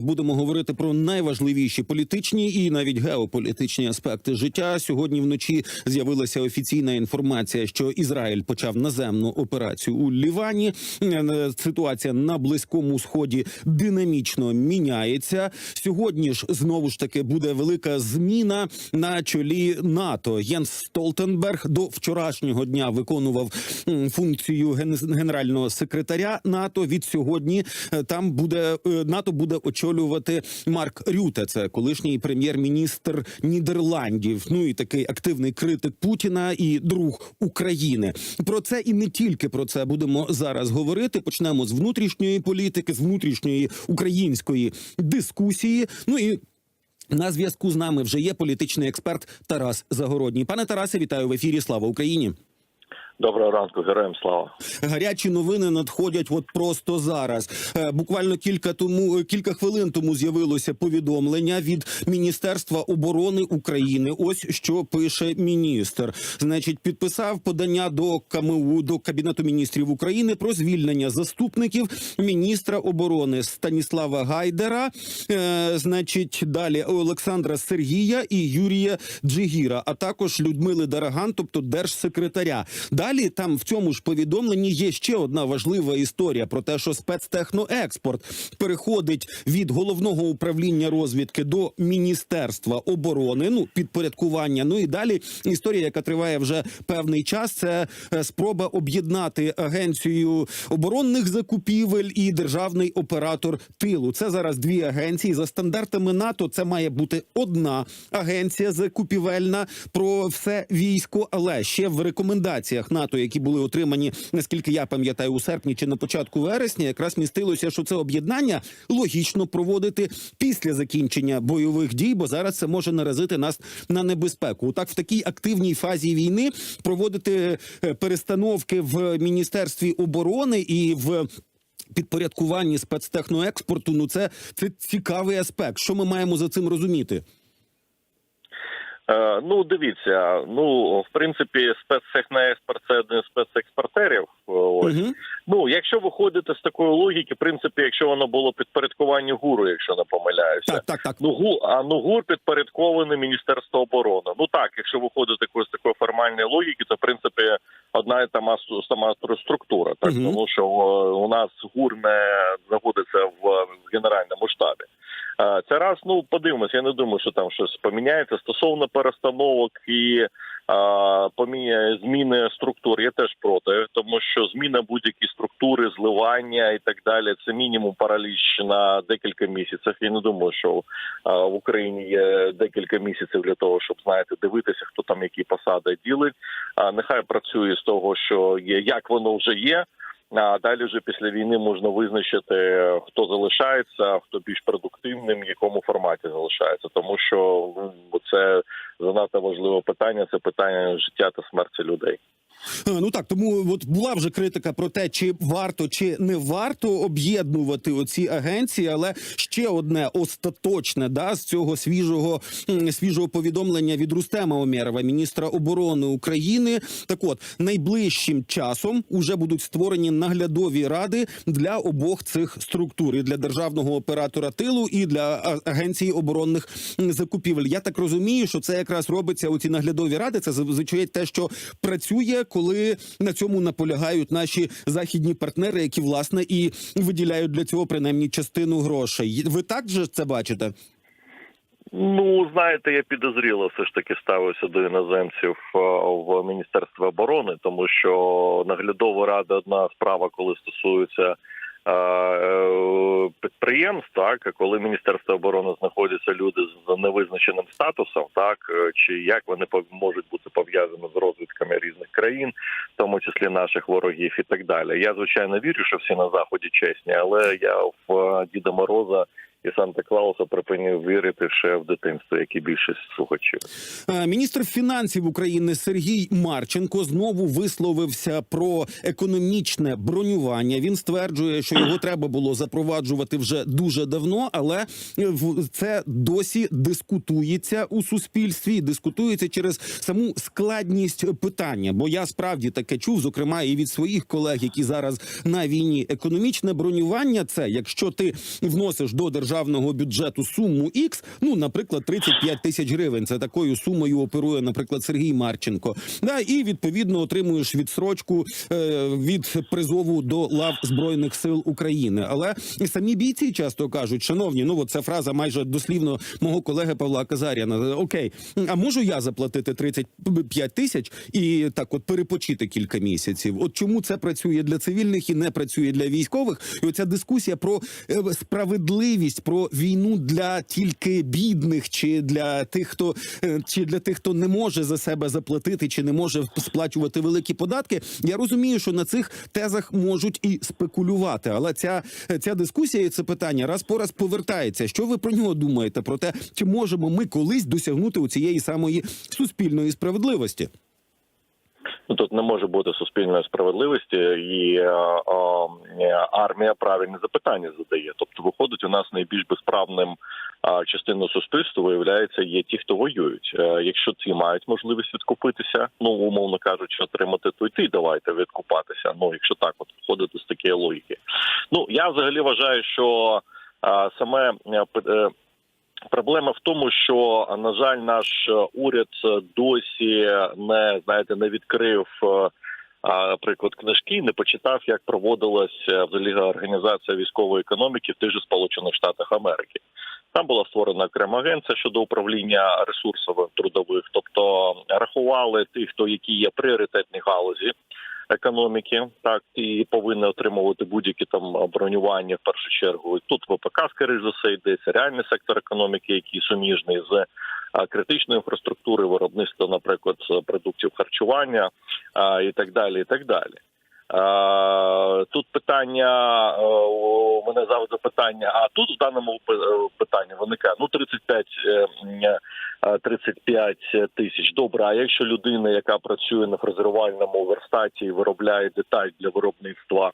Будемо говорити про найважливіші політичні і навіть геополітичні аспекти життя. Сьогодні вночі з'явилася офіційна інформація, що Ізраїль почав наземну операцію у Лівані. Е, Ситуація на близькому сході динамічно міняється. Сьогодні ж знову ж таки буде велика зміна на чолі НАТО. Єнс Столтенберг до вчорашнього дня виконував функцію ген- генерального секретаря НАТО. Від сьогодні е, там буде е, НАТО буде очолювати Марк Рюте. Це колишній прем'єр-міністр Нідерландів. Ну і такий активний критик Путіна і друг України. Про це і не тільки про це будемо зараз говорити. Почнемо з внутрішньої політики, з внутрішньої української дискусії. Ну і на зв'язку з нами вже є політичний експерт Тарас Загородній. Пане Тарасе, вітаю в ефірі. Слава Україні! Доброго ранку, героям слава. Гарячі новини надходять от просто зараз. Е, Буквально кілька тому е, кілька хвилин тому з'явилося повідомлення від Міністерства оборони України. Ось що пише міністр. Значить, підписав подання до КМУ до Кабінету міністрів України про звільнення заступників міністра оборони Станіслава Гайдера. Е, значить, далі Олександра Сергія і Юрія Джигіра, а також Людмили Дараган, тобто держсекретаря. Далі там в цьому ж повідомленні є ще одна важлива історія про те, що спецтехноекспорт переходить від головного управління розвідки до міністерства оборони. Ну підпорядкування. Ну і далі історія, яка триває вже певний час. Це е, спроба об'єднати агенцію оборонних закупівель і державний оператор тилу. Це зараз дві агенції за стандартами НАТО. Це має бути одна агенція закупівельна про все військо, але ще в рекомендаціях НАТО, які були отримані, наскільки я пам'ятаю, у серпні чи на початку вересня, якраз містилося, що це об'єднання логічно проводити після закінчення бойових дій, бо зараз це може наразити нас на небезпеку. Так, в такій активній фазі війни проводити е, перестановки в міністерстві оборони і в. Підпорядкуванні спецтехноекспорту, ну це, це цікавий аспект. Що ми маємо за цим розуміти? Е, ну, дивіться, ну в принципі, спецтехноекспорт це один з спецекспортерів. Ось Угу. ну, якщо виходити з такої логіки, в принципі, якщо воно було підпорядкування гуру, якщо не помиляюся. Так, так, так. Ну гу а ну гур підпорядкований Міністерство оборони. Ну так, якщо виходити з такої формальної логіки, це в принципі одна і та ма- сама структура. Так Мгм. тому що е, у нас гур не знаходиться в, в генеральному штабі. Це раз, ну подивимось. Я не думаю, що там щось поміняється стосовно перестановок і поміняє зміни структур. Я теж проти, тому що зміна будь-які структури, зливання і так далі. Це мінімум параліч на декілька місяців. Я не думаю, що в Україні є декілька місяців для того, щоб знаєте, дивитися, хто там які посади ділить. Нехай працює з того, що є, як воно вже є. А далі вже після війни можна визначити, хто залишається, хто більш продуктивним, в якому форматі залишається, тому що це занадто важливе питання. Це питання життя та смерті людей. Е, Ну так, тому от була вже критика про те, чи варто чи не варто об'єднувати оці агенції, але ще одне остаточне да з цього свіжого свіжого повідомлення від Рустема Омєрова, міністра оборони України. Так от найближчим часом уже будуть створені наглядові ради для обох цих структур і для державного оператора тилу і для агенції оборонних закупівель. Я так розумію, що це якраз робиться у ці наглядові ради. Це зазвичай те, що працює, коли на цьому наполягають наші західні партнери, які власне і виділяють для цього принаймні частину грошей. Ви так же це бачите? Ну знаєте, я підозріло все ж таки ставився до іноземців в Міністерстві оборони, тому що наглядова рада одна справа, коли стосується. Е, Підприємств, так коли міністерство оборони знаходяться люди з невизначеним статусом, так е, чи як вони можуть бути пов'язані з розвідками різних країн, в тому числі наших ворогів, і так далі. Я звичайно вірю, що всі на заході чесні, але я в е, Діда Мороза і Санта Клауса припинив вірити ще в дитинство, як і більшість слухачів. Е, Міністр фінансів України Сергій Марченко знову висловився про економічне бронювання. Він стверджує, що його треба було запроваджувати вже дуже давно, але е, це досі дискутується у суспільстві. Дискутується через саму складність питання. Бо я справді таке чув, зокрема і від своїх колег, які зараз на війні. Економічне бронювання це якщо ти вносиш до держави державного бюджету суму X, ну, наприклад, 35 тисяч гривень. Це такою сумою оперує, наприклад, Сергій Марченко. Да, і відповідно отримуєш відсрочку е, від призову до лав збройних сил України. Але самі бійці часто кажуть, шановні, ну от ця фраза майже дослівно мого колеги Павла Казаряна. Окей, а можу я заплатити 35 тисяч і так, от перепочити кілька місяців. От чому це працює для цивільних і не працює для військових? І оця дискусія про е, справедливість, про війну для тільки бідних, чи для тих, хто е, чи для тих, хто не може за себе заплатити, чи не може сплачувати великі податки. Я розумію, що на цих тезах можуть і спекулювати, але ця, ця дискусія і це питання раз по раз повертається. Що ви про нього думаєте? Про те, чи можемо ми колись досягнути у цієї самої суспільної справедливості? Ну тут не може бути суспільної справедливості, і е, е, армія правильні запитання задає. Тобто, виходить, у нас найбільш безправним е, частиною суспільства виявляється є ті, хто воюють. Е, якщо ті мають можливість відкупитися, ну умовно кажучи, отримати, то й ти давайте відкупатися. Ну якщо так, от виходити з такої логіки. Ну я взагалі вважаю, що саме е, е, Проблема в тому, що на жаль, наш е, уряд е, досі не знаєте, не відкрив е, а, наприклад книжки, не почитав, як проводилась е, взагалі організація військової економіки в тих же Сполучених Штатах Америки. Там була створена окрема агенція щодо управління ресурсами трудових, тобто рахували тих, хто які є пріоритетні галузі економіки, так і повинні отримувати будь-які там бронювання в першу чергу. Тут ВПК, скоріш за все, йдеться реальний сектор економіки, який суміжний з критичної інфраструктури, виробництва, наприклад, продуктів харчування і так далі. І так далі. А, Тут питання е, у мене завжди питання. А тут в даному е, питанні виникає ну 35 е, м, е, 35 тисяч. Добре, а якщо людина, яка працює на фрезерувальному верстаті і виробляє деталь для виробництва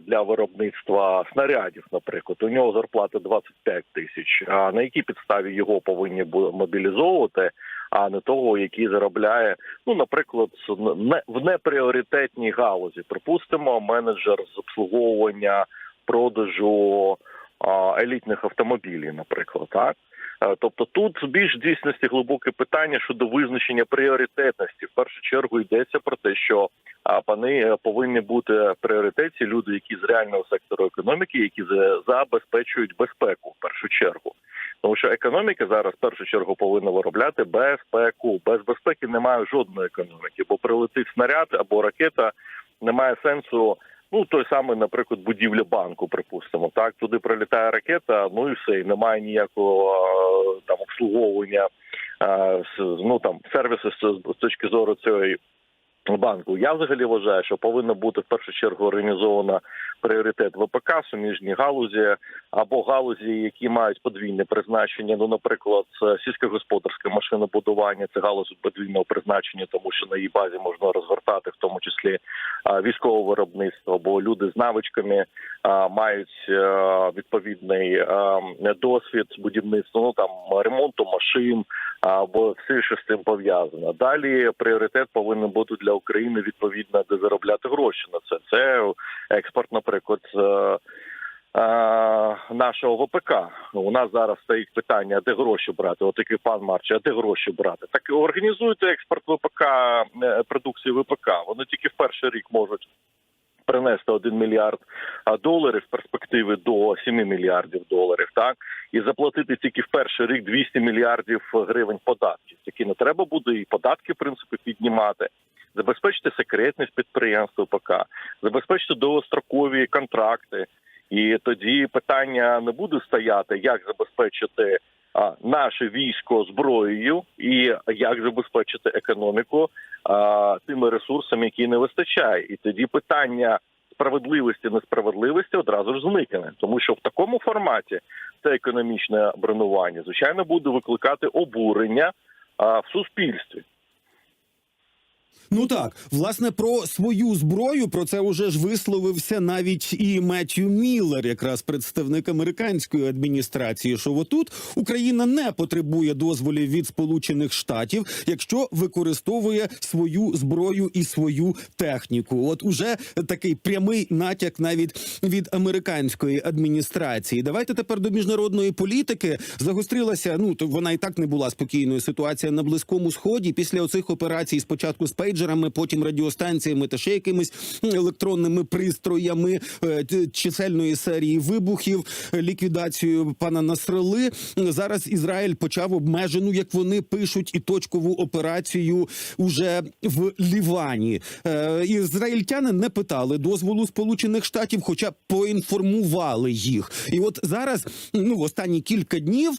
для виробництва снарядів, наприклад, у нього зарплата 25 тисяч. А на якій підставі його повинні мобілізовувати? А не того, який заробляє, ну наприклад, в непріоритетній галузі. Припустимо, менеджер з обслуговування продажу елітних автомобілів, наприклад, так. Е, Тобто тут більш в дійсності глибоке питання щодо визначення пріоритетності. В першу чергу йдеться про те, що пани е, повинні бути пріоритеті люди, які з реального сектору економіки, які забезпечують безпеку в першу чергу. Тому що економіка зараз в першу чергу повинна виробляти безпеку. Без безпеки немає жодної економіки, бо прилетить снаряд або ракета, немає сенсу. Ну, той самий, наприклад, будівля банку, припустимо, так туди прилітає ракета, ну і все, і немає ніякого там обслуговування ну там сервісу з точки зору цієї банку. Я взагалі вважаю, що повинна бути в першу чергу організована пріоритет ВПК, суміжні галузі або галузі, які мають подвійне призначення. Ну, наприклад, сільськогосподарське машинобудування, це галузь подвійного призначення, тому що на її базі можна розгортати, в тому числі військове виробництво, бо люди з навичками мають е, відповідний е, досвід будівництва, ну там ремонту машин або все, що з цим пов'язано. Далі пріоритет повинен бути для України відповідно, де заробляти гроші на це. Це експорт, наприклад. е, е, Нашого ВПК у нас зараз стоїть питання, де гроші брати? От такий пан Марч, а де гроші брати? Так організуйте експорт ВПК е, продукції ВПК. Вони тільки в перший рік можуть принести 1 мільярд доларів перспективи до 7 мільярдів доларів, так і заплатити тільки в перший рік 200 мільярдів гривень податків. Такі не треба буде і податки в принципі піднімати. Забезпечити секретність підприємств ВПК, забезпечити довгострокові контракти. І тоді питання не буде стояти, як забезпечити а, наше військо зброєю, і як забезпечити економіку а, тими ресурсами, які не вистачає. І тоді питання справедливості, несправедливості одразу ж зникне, тому що в такому форматі це економічне бронювання, звичайно, буде викликати обурення а, в суспільстві. Ну так, власне, про свою зброю про це уже ж висловився навіть і Меттью Міллер, якраз представник американської адміністрації. Що отут Україна не потребує дозволів від Сполучених Штатів, якщо використовує свою зброю і свою техніку. От уже такий прямий натяк навіть від американської адміністрації. Давайте тепер до міжнародної політики загострилася. Ну то вона і так не була спокійною. Ситуація на близькому сході після оцих операцій спочатку з пейджерами, потім радіостанціями та ще якимись електронними пристроями е, чисельної серії вибухів, е, ліквідацією пана Насрали. Зараз Ізраїль почав обмежену, як вони пишуть, і точкову операцію уже в Лівані. Е, Ізраїльтяни не питали дозволу Сполучених Штатів, хоча поінформували їх. І от зараз, ну в останні кілька днів.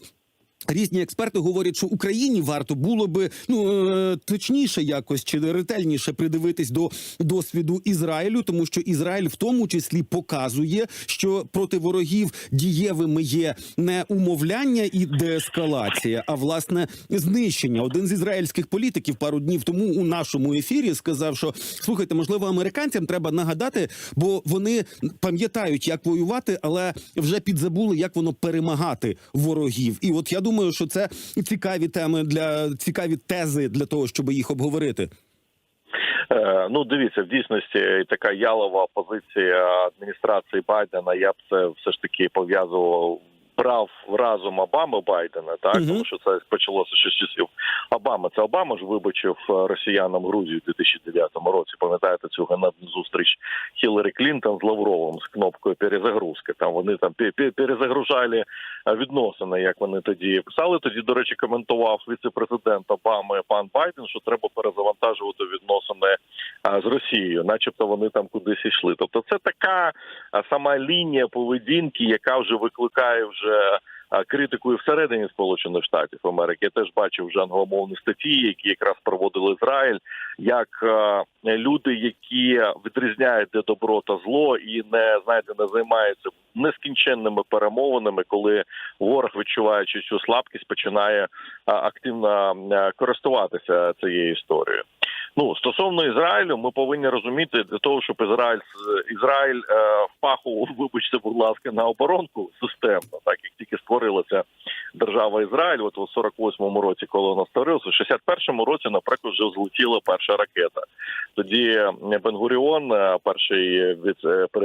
Різні експерти говорять, що Україні варто було би ну е, точніше якось чи ретельніше придивитись до досвіду Ізраїлю, тому що Ізраїль в тому числі показує, що проти ворогів дієвими є не умовляння і деескалація, а власне знищення. Один з ізраїльських політиків пару днів тому у нашому ефірі сказав, що слухайте, можливо, американцям треба нагадати, бо вони пам'ятають, як воювати, але вже підзабули, як воно перемагати ворогів. І от я думаю, що це цікаві теми для цікаві тези для того, щоб їх обговорити. Е, Ну, дивіться, в дійсності така ялова позиція адміністрації Байдена. Я б це все ж таки пов'язував. Брав разом Обами Байдена, так Мгм. тому що це почалося ще з часів Обами. Це Обама ж вибачив е, росіянам Грузію у 2009 році. Пам'ятаєте цю ганебну зустріч Хіларі Клінтон з Лавровим з кнопкою перезагрузки. Там вони там пе- пе- перезагружали відносини, як вони тоді писали. Тоді, до речі, коментував віце-президент Обами пан Байден, що треба перезавантажувати відносини з Росією, начебто вони там кудись йшли. Тобто, це така сама лінія поведінки, яка вже викликає вже. Критикою всередині Сполучених Штатів Америки я теж бачив вже англомовні статті, які якраз проводили Ізраїль, як е, люди, які відрізняють де добро та зло, і не знаєте, не займаються нескінченними перемовинами, коли ворог, відчуваючи цю слабкість, починає активно е, користуватися цією історією. Ну стосовно Ізраїлю, ми повинні розуміти для того, щоб Ізраїль Ізраїль е, впахував, вибачте, будь ласка, на оборонку системно, так як тільки створилася держава Ізраїль, от у 48-му році, коли вона створилася, в 61-му році, наприклад, вже злетіла перша ракета. Тоді Бенгуріон, е, перший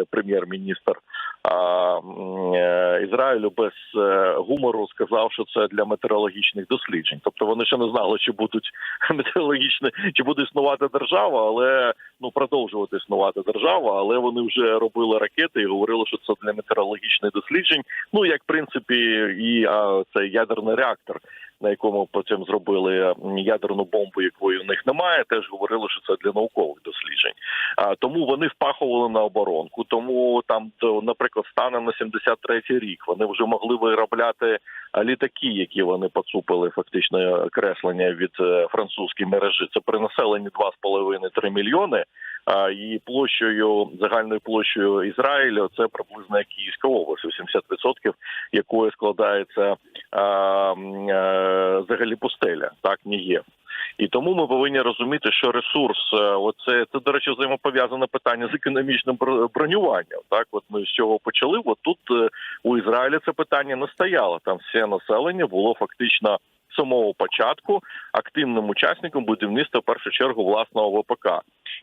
прем'єр-міністр е, Ізраїлю без гумору сказав, що це для метеорологічних досліджень. Тобто вони ще не знали, чи будуть метеорологічні, чи буде існувати держава, але ну продовжувати існувати держава. Але вони вже робили ракети і говорили, що це для метеорологічних досліджень. Ну як в принципі, і а, цей ядерний реактор. На якому потім зробили ядерну бомбу, якої у них немає, теж говорили, що це для наукових досліджень. А тому вони впахували на оборонку. Тому там, до, наприклад, станом на 73-й рік вони вже могли виробляти літаки, які вони поцупили фактично креслення від е, французької мережі. Це при населенні 2,5-3 мільйони. І площею загальною площею Ізраїлю це приблизно Київська область, 80% якої складається е, взагалі пустеля, так Нігів. І тому ми повинні розуміти, що ресурс, е, оце це до речі, взаємопов'язане питання з економічним бр- бронюванням. Так, от ми з чого почали. От тут е, у Ізраїлі це питання не стояло. Там все населення було фактично з самого початку активним учасником будівництва в першу чергу власного ВПК.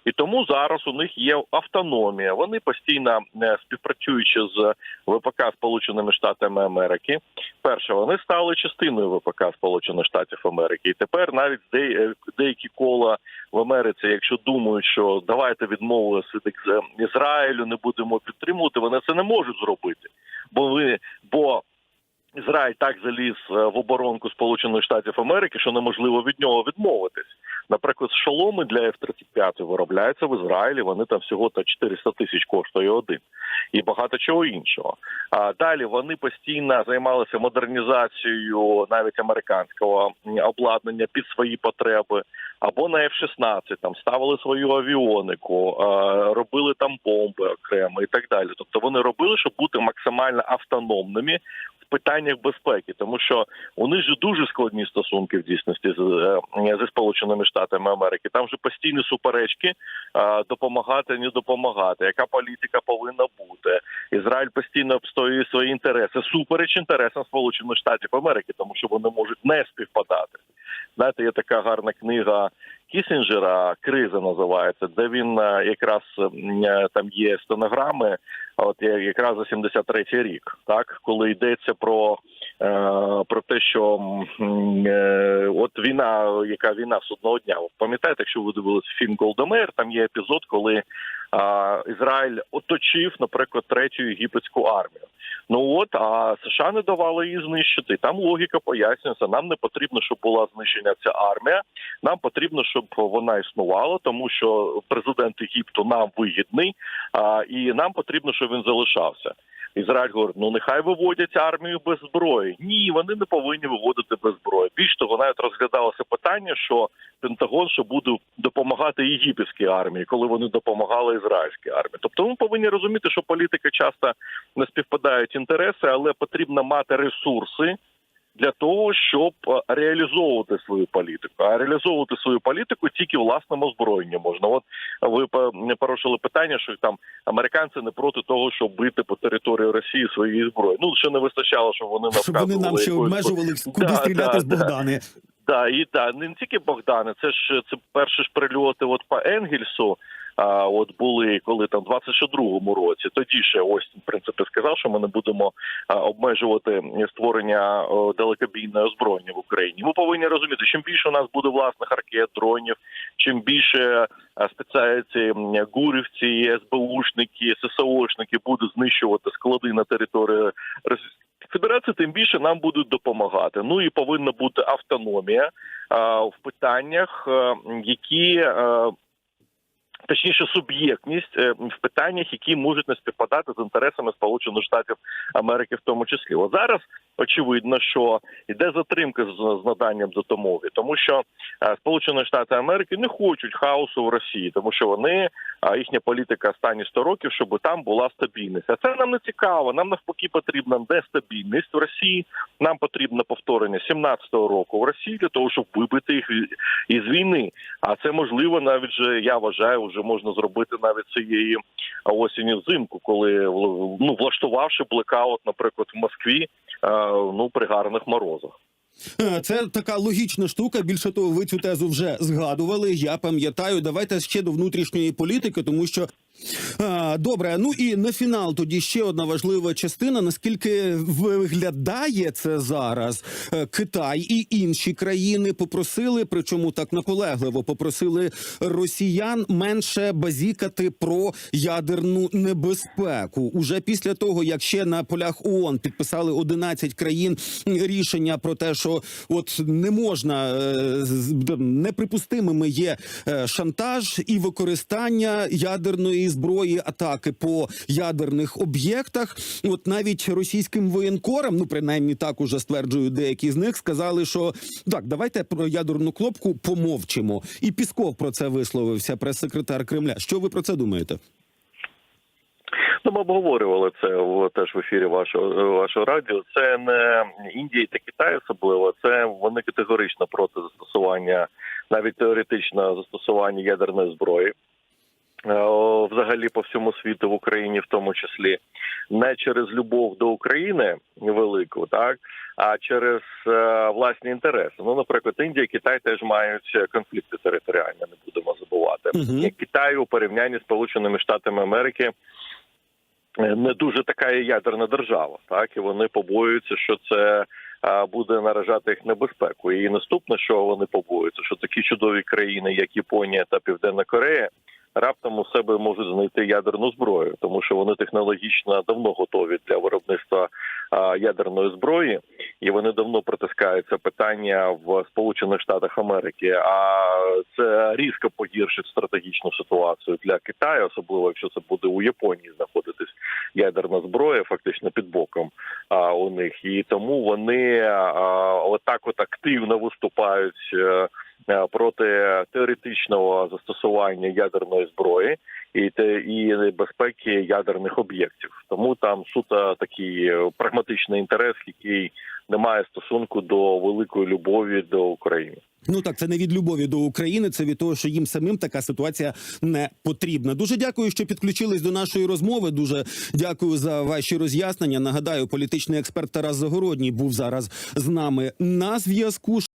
І тому зараз у них є автономія. Вони постійно е, співпрацюючи з ВПК Сполученими Штатами Америки. Перше, вони стали частиною ВПК Сполучених Штатів Америки, і тепер навіть е, деякі кола в Америці, якщо думають, що давайте відмовилися від Ізраїлю, не будемо підтримувати, вони це не можуть зробити, бо ви бо. Ізраїль так заліз е, в оборонку Сполучених Штатів Америки, що неможливо від нього відмовитись. Наприклад, шоломи для F-35 виробляються в Ізраїлі. Вони там всього та 400 тисяч коштує один, і багато чого іншого. А далі вони постійно займалися модернізацією навіть американського обладнання під свої потреби, або на F-16, там ставили свою авіонику, е, робили там бомби окремо і так далі. Тобто вони робили, щоб бути максимально автономними питаннях безпеки, тому що у них же дуже складні стосунки в дійсності з е, зі сполученими штатами Америки. Там же постійні суперечки е, допомагати, не допомагати. Яка політика повинна бути? Ізраїль постійно обстоює свої інтереси, супереч інтересам Сполучених Штатів Америки, тому що вони можуть не співпадати. Знаєте, є така гарна книга Кісінджера Криза називається, де він е, якраз е, там є стенограми. От якраз за 73-й рік, так коли йдеться про, про те, що е, от війна, яка війна з одного дня. Пам'ятаєте, якщо ви дивилися фільм Голдомер, там є епізод, коли е, Ізраїль оточив, наприклад, третю єгипетську армію. Ну от а США не давали її знищити. Там логіка пояснюється. Нам не потрібно, щоб була знищена ця армія. Нам потрібно, щоб вона існувала, тому що президент Єгипту нам вигідний, а, і нам потрібно, щоб він залишався. Ізраїль говорить, ну нехай виводять армію без зброї. Ні, вони не повинні виводити без зброї. Більш того, навіть розглядалося питання, що Пентагон що буде допомагати єгипетській армії, коли вони допомагали ізраїльській армії. Тобто ми повинні розуміти, що політики часто не співпадають інтереси, але потрібно мати ресурси для того, щоб е, реалізовувати свою політику. А реалізовувати свою політику тільки власним озброєнням можна. От ви не порушили питання, що там американці не проти того, щоб бити по території Росії своєї зброї. Ну ще не вистачало, щоб вони Щоб вони нам ще обмежували, куди Да, стріляти да, з да. Богдани. Да, і да, не тільки Богдане, це ж це перші ж прильоти от по Енгельсу. А от були коли там в 22-му році. Тоді ще ось в принципі сказав, що ми не будемо а, обмежувати створення о, далекобійного озброєння в Україні. Ми повинні розуміти, чим більше у нас буде власних ракет, дронів, чим більше а, спеціальці гурівці, СБУшники, ССОшники будуть знищувати склади на території Російської Федерації, тим більше нам будуть допомагати. Ну і повинна бути автономія а, в питаннях, е, які е, точніше суб'єктність е, в питаннях, які можуть не співпадати з інтересами Сполучених Штатів Америки, в тому числі. От зараз очевидно, що йде затримка з, наданням допомоги, тому що е, Сполучені Штати Америки не хочуть хаосу в Росії, тому що вони їхня політика останні 100 років, щоб там була стабільність. А це нам не цікаво. Нам навпаки потрібна нестабільність в Росії. Нам потрібно повторення 17-го року в Росії для того, щоб вибити їх із війни. А це можливо навіть же я вважаю, вже можна зробити навіть цієї осені взимку, коли ну влаштувавши блекаут, наприклад, в Москві, ну при гарних морозах. Е, Це така логічна штука. Більше того, ви цю тезу вже згадували. Я пам'ятаю. Давайте ще до внутрішньої політики, тому що. Добре, ну і на фінал тоді ще одна важлива частина. Наскільки виглядає це зараз? Е, Китай і інші країни попросили, причому так наполегливо попросили росіян менше базікати про ядерну небезпеку. Уже після того, як ще на полях ООН підписали 11 країн рішення про те, що от не можна е, неприпустимими є е, шантаж і використання ядерної зброї атаки по ядерних об'єктах. От навіть російським воєнкорам, ну принаймні так уже стверджують деякі з них, сказали, що так, давайте про ядерну клопку помовчимо. І Пісков про це висловився, прес-секретар Кремля. Що ви про це думаєте? Ну, ми обговорювали це в теж в ефірі вашого вашого радіо. Це не Індія та Китай особливо. Це вони категорично проти застосування, навіть теоретично застосування ядерної зброї. Е, Взагалі по всьому світу в Україні, в тому числі, не через любов до України велику, так а через е, власні інтереси. Ну, наприклад, Індія, Китай теж мають конфлікти територіальні, не будемо забувати. Мгм. Китай у порівнянні з Сполученими Штатами Америки е, не дуже така і ядерна держава, так і вони побоюються, що це буде наражати їх небезпеку. І наступне, що вони побоюються, що такі чудові країни, як Японія та Південна Корея, раптом у себе можуть знайти ядерну зброю, тому що вони технологічно давно готові для виробництва ядерної зброї, і вони давно притискають це питання в Сполучених Штатах Америки. А це різко погіршить стратегічну ситуацію для Китаю, особливо якщо це буде у Японії знаходитись ядерна зброя, фактично під боком а, у них, і тому вони а, отак, от активно виступають. Е, Проти теоретичного застосування ядерної зброї, і те і безпеки ядерних об'єктів. Тому там суто такий е, прагматичний інтерес, який не має стосунку до великої любові до України. Ну так, це не від любові до України, це від того, що їм самим така ситуація не потрібна. Дуже дякую, що підключились до нашої розмови. Дуже дякую за ваші роз'яснення. Нагадаю, політичний експерт Тарас Загородній був зараз з нами на зв'язку.